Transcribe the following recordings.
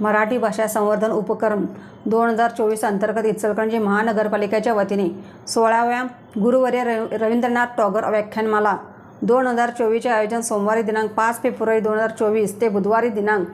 मराठी भाषा संवर्धन उपक्रम दोन हजार चोवीस अंतर्गत इचलकरंजी महानगरपालिकेच्या वतीने सोळाव्या गुरुवर्य रव रवींद्रनाथ टॉगर व्याख्यानमाला दोन हजार चोवीसचे आयोजन सोमवारी दिनांक पाच फेब्रुवारी दोन हजार चोवीस ते बुधवारी दिनांक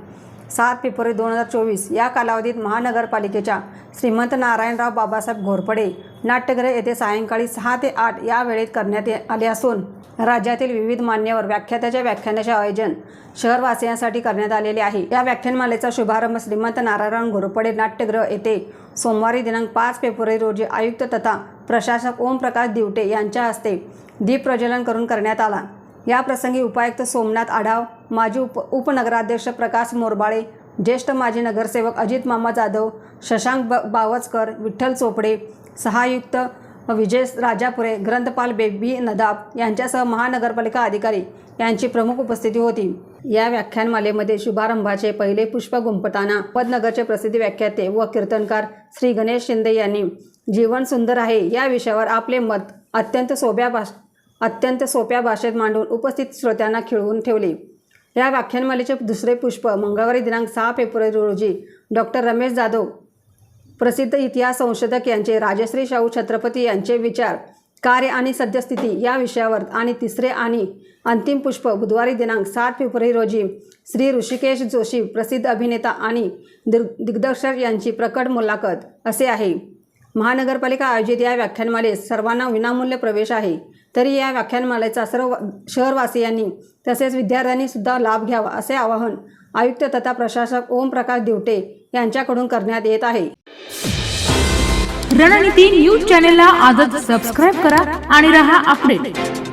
सात फेब्रुवारी दोन हजार चोवीस या कालावधीत महानगरपालिकेच्या श्रीमंत नारायणराव बाबासाहेब घोरपडे नाट्यगृह येथे सायंकाळी सहा ते आठ या वेळेत करण्यात ये- आले असून राज्यातील विविध मान्यवर व्याख्यात्याच्या व्याख्यानाचे आयोजन शहरवासियांसाठी करण्यात आलेले आहे. या व्याख्यानमालेचा शुभारंभ श्रीमंत नारायण घोरपडे नाट्यगृह येथे सोमवारी दिनांक पाच फेब्रुवारी रोजी आयुक्त तथा प्रशासक ओमप्रकाश दिवटे यांच्या हस्ते दीप प्रज्वलन करून करण्यात आला. या प्रसंगी उपायुक्त सोमनाथ आढाव माजी उप उपनगराध्यक्ष प्रकाश मोरबाळे ज्येष्ठ माजी नगरसेवक अजित मामा जाधव शशांक ब बावचकर विठ्ठल चोपडे सहायुक्त विजय राजापुरे ग्रंथपाल बेबी नदाब यांच्यासह महानगरपालिका अधिकारी यांची प्रमुख उपस्थिती होती. या व्याख्यानमालेमध्ये शुभारंभाचे पहिले पुष्प गुंपताना पदनगरचे प्रसिद्ध व्याख्याते व कीर्तनकार श्री गणेश शिंदे यांनी जीवन सुंदर आहे या विषयावर आपले मत अत्यंत सोप्या भाष अत्यंत सोप्या भाषेत मांडून उपस्थित श्रोत्यांना खिळवून ठेवले. या व्याख्यानमालेचे दुसरे पुष्प मंगळवारी दिनांक सहा फेब्रुवारी रोजी डॉक्टर रमेश जाधव प्रसिद्ध इतिहास संशोधक यांचे राजश्री शाहू छत्रपती यांचे विचार कार्य आणि सद्यस्थिती या विषयावर आणि तिसरे आणि अंतिम पुष्प बुधवारी दिनांक सात फेब्रुवारी रोजी श्री ऋषिकेश जोशी प्रसिद्ध अभिनेता आणि दिग दिग्दर्शक यांची प्रकट मुलाखत असे आहे. महानगरपालिका आयोजित या व्याख्यानमालेत सर्वांना विनामूल्य प्रवेश आहे. तरी या व्याख्यानमालेचा सर्व शहरवासियांनी तसेच विद्यार्थ्यांनी सुद्धा लाभ घ्यावा असे आवाहन आयुक्त तथा प्रशासक ओमप्रकाश दिवटे यांच्याकडून करण्यात येत आहे. रणनीती न्यूज चॅनेलला आजच सबस्क्राईब करा आणि रहा अपडेट.